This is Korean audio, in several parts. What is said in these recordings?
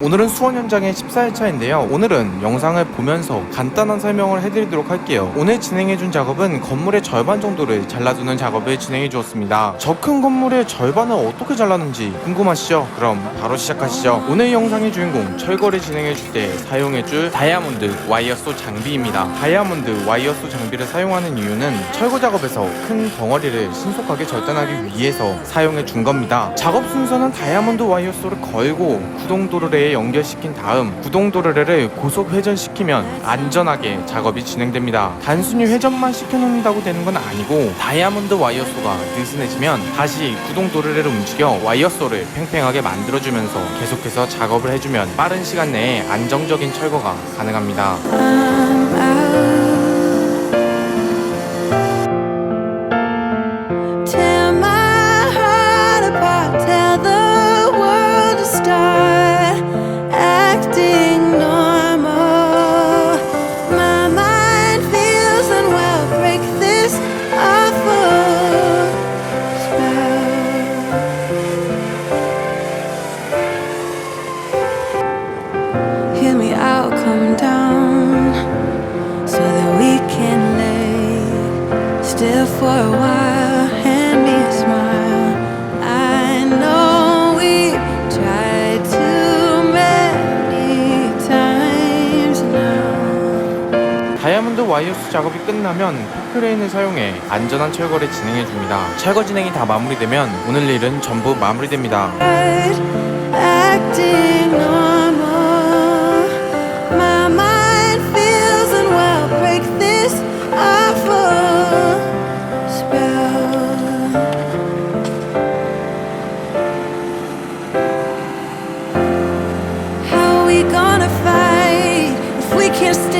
오늘은 수원 현장의 14일차인데요. 오늘은 영상을 보면서 간단한 설명을 해드리도록 할게요. 오늘 진행해준 작업은 건물의 절반 정도를 잘라주는 작업을 진행해 주었습니다. 저 큰 건물의 절반을 어떻게 잘랐는지 궁금하시죠? 그럼 바로 시작하시죠. 오늘 영상의 주인공 철거를 진행해줄 때 사용해줄 다이아몬드 와이어소 장비입니다. 다이아몬드 와이어소 장비를 사용하는 이유는 철거 작업에서 큰 덩어리를 신속하게 절단하기 위해서 사용해 준 겁니다. 작업 순서는 다이아몬드 와이어소를 걸고 구동도 르래에 연결시킨 다음 구동도르래를 고속 회전시키면 안전하게 작업이 진행됩니다. 단순히 회전만 시켜놓는다고 되는 건 아니고 다이아몬드 와이어소가 느슨해지면 다시 구동도르래를 움직여 와이어소를 팽팽하게 만들어주면서 계속해서 작업을 해주면 빠른 시간 내에 안정적인 철거가 가능합니다. 다이아몬드 와이어스 작업이 끝나면 포크레인을 사용해 안전한 철거를 진행해 줍니다. 철거 진행이 다 마무리되면 오늘 일은 전부 마무리됩니다. Fight if we can't stand?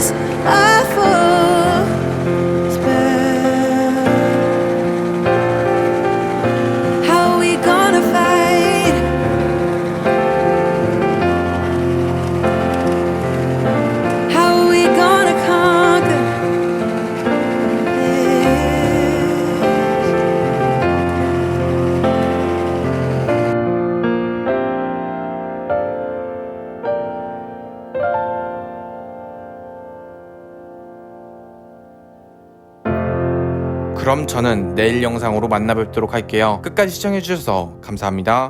cause I 그럼 저는 내일 영상으로 만나 뵙도록 할게요. 끝까지 시청해주셔서 감사합니다.